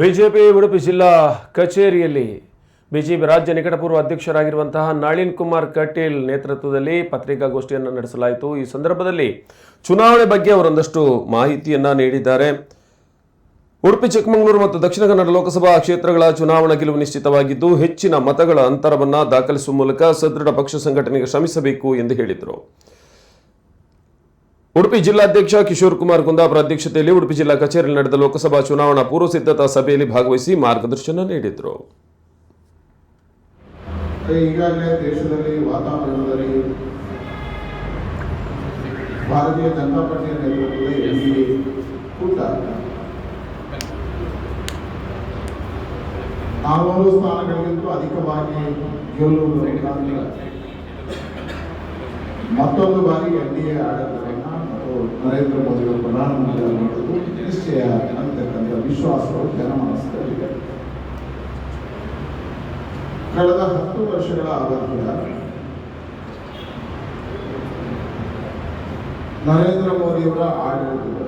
BJP Udupi ಜಿಲ್ಲಾ ಕಚೇರಿಯಲ್ಲಿ. BJP ರಾಜ್ಯ ನಿಕಟಪೂರ್ವ ಅಧ್ಯಕ್ಷರಾಗಿರುವಂತಹ ನಳಿನ್ ಕುಮಾರ್ ಕಟೀಲ್ ನೇತೃತ್ವದಲ್ಲಿ ಪತ್ರಿಕಾಗೋಷ್ಠಿಯನ್ನು ನಡೆಸಲಾಯಿತು. ಈ ಸಂದರ್ಭದಲ್ಲಿ ಚುನಾವಣೆ ಬಗ್ಗೆ ಅವರೊಂದಷ್ಟು ಮಾಹಿತಿಯನ್ನು ನೀಡಿದ್ದಾರೆ. ಉಡುಪಿ, ಚಿಕ್ಕಮಗಳೂರು ಮತ್ತು ದಕ್ಷಿಣ ಕನ್ನಡ ಲೋಕಸಭಾ ಕ್ಷೇತ್ರಗಳ ಚುನಾವಣಾ ಗೆಲುವು ನಿಶ್ಚಿತವಾಗಿದ್ದು, ಹೆಚ್ಚಿನ ಮತಗಳ ಅಂತರವನ್ನು ದಾಖಲಿಸುವ ಮೂಲಕ ಸದೃಢ ಪಕ್ಷ ಸಂಘಟನೆಗೆ ಶ್ರಮಿಸಬೇಕು ಎಂದು ಹೇಳಿದರು. ಉಡುಪಿ ಜಿಲ್ಲಾಧ್ಯಕ್ಷ ಕಿಶೋರ್ ಕುಮಾರ್ ಕುಂದಾಪುರ ಅಧ್ಯಕ್ಷತೆಯಲ್ಲಿ ಉಡುಪಿ ಜಿಲ್ಲಾ ಕಚೇರಿಯಲ್ಲಿ ನಡೆದ ಲೋಕಸಭಾ ಚುನಾವಣಾ ಪೂರ್ವ ಸಿದ್ಧತಾ ಸಭೆಯಲ್ಲಿ ಭಾಗವಹಿಸಿ ಮಾರ್ಗದರ್ಶನ ನೀಡಿದರು. ಈಗಾಗಲೇ ದೇಶದಲ್ಲಿ ವಾತಾವರಣದಲ್ಲಿ ಭಾರತೀಯ ಜನತಾ ಪಾರ್ಟಿಯ ನೇತೃತ್ವದ ಎನ್ಡಿಎ ಕೂಟ ನಾಲ್ವರು ಸ್ಥಾನಗಳಿಗಿಂತಲೂ ಅಧಿಕವಾಗಿ ಗೆಲ್ಲುವುದು ಮತ್ತೊಂದು ಬಾರಿ ಎನ್ ಡಿ ಎ ಮತ್ತು ನರೇಂದ್ರ ಮೋದಿಯವರು ಪ್ರಧಾನಮಂತ್ರಿ ಆಗುವುದು ನಿಶ್ಚಯ ಅಂತಕ್ಕಂಥ ವಿಶ್ವಾಸವು ಜನಮನಸ್ಸಿನಲ್ಲಿದೆ ಕಳೆದ ಹತ್ತು ವರ್ಷಗಳ ಅವಧಿಯ ನರೇಂದ್ರ ಮೋದಿಯವರ ಆಡಳಿತದ